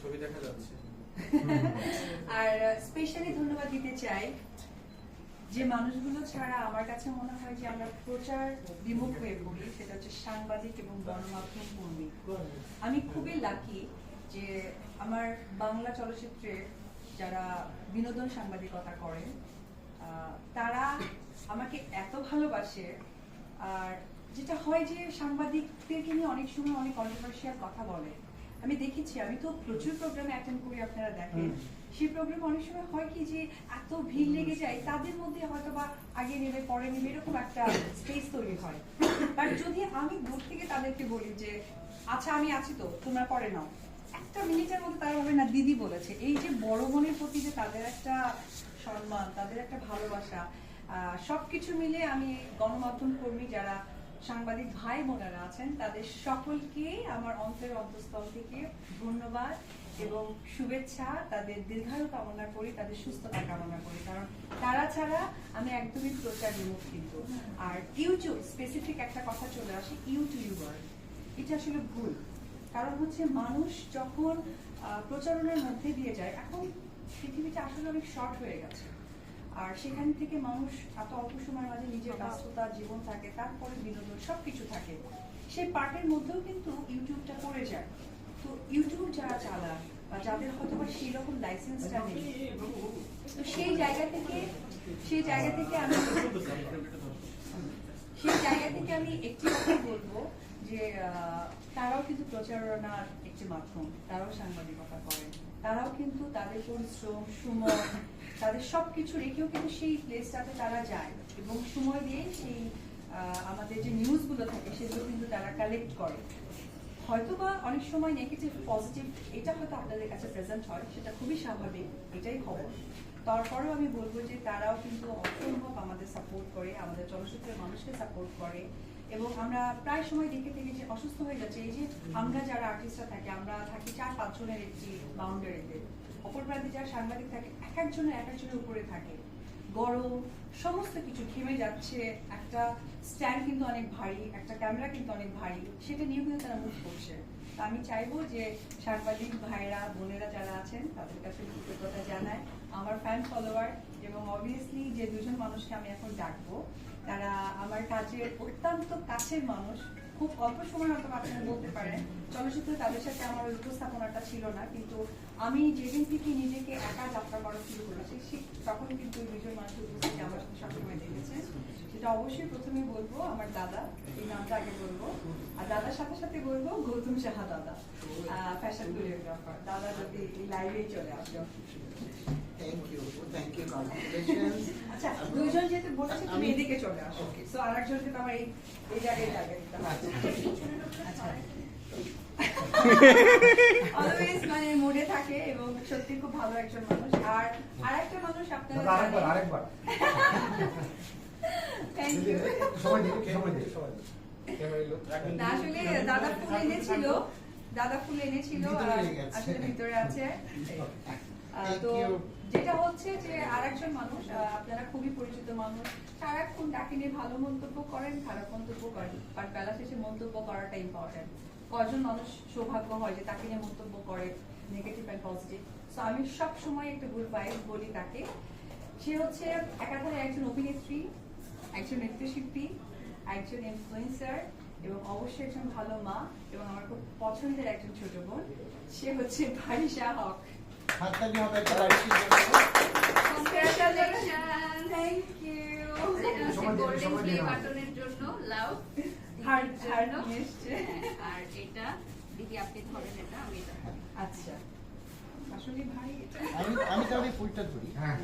ছবি দেখা যাচ্ছে। আর স্পেশালি ধন্যবাদ দিতে চাই যে মানুষগুলো ছাড়া আমার কাছে মনে হয় যে আমরা প্রচার বিমুখ হয়ে পড়ি সেটা হচ্ছে সাংবাদিক এবং গণমাধ্যম কর্মী। আমি খুবই লাকি যে আমার বাংলা চলচ্চিত্রে যারা বিনোদন সাংবাদিকতা করেন তারা আমাকে এত ভালোবাসে আর যেটা হয় যে সাংবাদিকদেরকে নিয়ে অনেক সময় অনেক কন্ট্রোভার্সিয়াল কথা বলে। আমি দেখেছি আমি তো প্রচুর প্রোগ্রামে অ্যাটেন্ড করি আপনারা দেখেন। সেই প্রোগ্রাম অনেক সময় হয় কি যে এত ভিড় লেগে যায় তাদের মধ্যে হয়তো বা আগে নেবে পরে নেবে এরকম একটা স্পেস তৈরি হয়। বাট যদি আমি দূর থেকে তাদেরকে বলি যে আচ্ছা আমি আছি তো তোমরা পরে নাও। একটা মিনিটের মধ্যে তারা হবে না দিদি বলেছে। এই যে বড় বোনের প্রতি যে তাদের একটা সম্মান তাদের একটা ভালোবাসা সবকিছু মিলে আমি গণমাধ্যম কর্মী যারা সাংবাদিক ভাই বোনেরা আছেন, তাদের সকলকে আমার অন্তরের অন্তঃস্থল থেকে ধন্যবাদ এবং শুভেচ্ছা, তাদের দীর্ঘায়ু কামনা করি, তাদের সুস্থতা কামনা করি। কারণ তারা ছাড়া আমি একদমই প্রচার বিমুখ কিন্তু আর ইউটিউব স্পেসিফিক একটা কথা চলে আসে, ইউটিউবার। এটা আসলে ভুল। কারণ হচ্ছে মানুষ যখন প্রচারণার মধ্যে দিয়ে যায়, এখন পৃথিবীটা আসলে অনেক শর্ট হয়ে গেছে। আর সেখান থেকে মানুষ এত অল্প সময়ের মাঝে নিজের ব্যস্ততা, জীবন থাকে, তারপরে বিনোদন, সবকিছু থাকে। সেই পার্টের মধ্যেও কিন্তু ইউটিউবটা পড়ে যায়। তো ইউটিউব যারা চালান বা যাদের হয়তো বা সেই রকম লাইসেন্সটা নেই, তো সেই জায়গা থেকে, সেই জায়গা থেকে আমি সেই জায়গা থেকে আমি একটি কথা বলব যে তারাও কিন্তু প্রচারণার একটি মাধ্যম, তারাও সাংবাদিকতা করেন তারাও কিন্তু তাদের পরিশ্রম সময় তাদের সবকিছু রেখেও কিন্তু সেই প্লেসটাতে তারা যায় এবং সময় দিয়ে সেই আমাদের যে নিউজগুলো থাকে সেগুলো কিন্তু তারা কালেক্ট করে। হয়তো বা অনেক সময় নেগেটিভ পজিটিভ এটা হয়তো আপনাদের কাছে প্রেজেন্ট হয়, সেটা খুবই স্বাভাবিক, এটাই খবর। তারপরেও আমি বলব যে তারাও কিন্তু অসম্ভব আমাদের সাপোর্ট করে, আমাদের চলচ্চিত্রের মানুষকে সাপোর্ট করে। এবং আমরা প্রায় সময় দেখে থাকি যে অসুস্থ হয়ে যাচ্ছে। এই যে আমরা যারা আর্টিস্টরা থাকি, আমরা থাকি চার পাঁচজনের একটি বাউন্ডারিতে অপর প্রান্তে যারা সাংবাদিক থাকে, এক একজনের এক একজনের উপরে থাকে। গরম, সমস্ত কিছু ঘেমে যাচ্ছে, একটা স্ট্যান্ড কিন্তু অনেক ভারী, একটা ক্যামেরা কিন্তু অনেক ভারী, সেটা নিয়েও কিন্তু তারা মুভ করছে। তা আমি চাইব যে সাংবাদিক ভাইরা বোনেরা যারা আছেন, তাদের কাছে কৃতজ্ঞতা জানায় আমার ফ্যান ফলোয়ার এবং অবভিয়াসলি যে দুজন মানুষকে আমি এখন ডাকবো তারা আমার কাজের অত্যন্ত কাছের মানুষ। খুব অল্প সময় হয়তো আপনারা বলতে পারেন। চলচ্চিত্রে তাদের সাথে আমার উপস্থাপনাটা ছিল না, কিন্তু আমি যেদিন থেকে নিজেকে একা যাত্রা করা শুরু করেছি সে- তখন কিন্তু দুজন মানুষের উপস্থিতি আমার সাথে সবসময় দেখেছে। সেটা অবশ্যই প্রথমে বলব, আমার দাদা, এই নামটা আগে বলব। আর দাদার সাথে সাথে বলব, গৌতম সাহা দাদা ফ্যাশন কোরিওগ্রাফার দাদা যদি লাইভেই চলে আসবে thank you thank you congratulations আচ্ছা দুইজন যেহেতু বলেছে তুমি এদিকে চলে আসো। সো আর একজনকে তো আমার এই এই জায়গায় লাগে আচ্ছা। অলওয়েজ মানে মুডে থাকে এবং সত্যি খুব ভালো একজন মানুষ। আর আরেকটা মানুষ আপনারা দাদা আরেকবার আরেকবার। থ্যাংক ইউ সময় দিন সময় দিন সময় দিন। ক্যামেরা লোক রাখবেন না আসলে দাদা ফুল এনেছিল। দাদা ফুল এনেছিল। আসলে ভিতরে আছে। তো. যেটা হচ্ছে যে আরেকজন মানুষ আপনারা খুবই পরিচিত মানুষ সারাক্ষণ ডাকে নিয়ে ভালো মন্তব্য করেন, খারাপ মন্তব্য করেন। বাট বেলা শেষে মন্তব্য করাটা ইম্পর্টেন্ট কজন মানুষ সৌভাগ্য হয় যে তাকে নিয়ে মন্তব্য করে নেগেটিভ অ্যান্ড পজিটিভ সো আমি সব সময় একটা গুড ভাইব বলি তাকে। সে হচ্ছে একাধারে একজন অভিনেত্রী, একজন নৃত্যশিল্পী, একজন ইনফ্লুয়েন্সার এবং অবশ্যই একজন ভালো মা এবং আমার খুব পছন্দের একজন ছোট বোন। সে হচ্ছে ভারিসা হক। হাততালি হবে একটা বাড়ির থ্যাংক ইউ এটা হচ্ছে সময় দিন, golden সময় play দিন আমার। button এর জন্য লাভ হার্ট হার্ট আর এটা দিদি আপনি ধরেন এটা আমি এটা আচ্ছা। আসলে ভাই আমি আমি তাহলে ফুলটা ধরি। হ্যাঁ।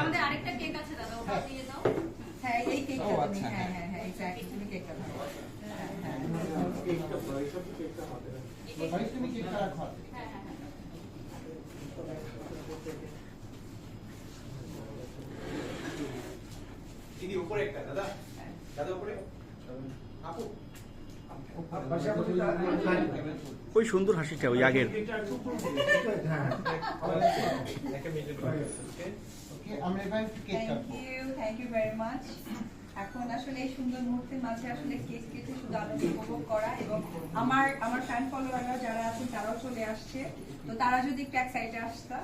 আমাদের আরেকটা কেক আছে দাদা ওটা হ্যাঁ। দিয়ে দাও। হ্যাঁ এই কেকটা তুমি আচ্ছা, হ্যাঁ হ্যাঁ। হ্যাঁ এক্স্যাক্টলি তুমি কেকটা ধরো। হ্যাঁ হ্যাঁ কেকটা পয়সা তো কেকটা হবে। না ভাই তুমি কেকটা রাখো হাতে। হ্যাঁ হ্যাঁ হ্যাঁ দিদি উপরে একটা দাদা। দাদা উপরে। আপু। ওই সুন্দর হাসিটা ওই আগের। এখন আসলে এই সুন্দর মুহূর্তের মাঝে আসলে কেক কেটে শুধু আনন্দ উপভোগ করা এবং আমার আমার ফ্যান ফলোয়াররা যারা আছেন তারাও চলে আসছে। তো তারা যদি একটু এক সাইডে আসতা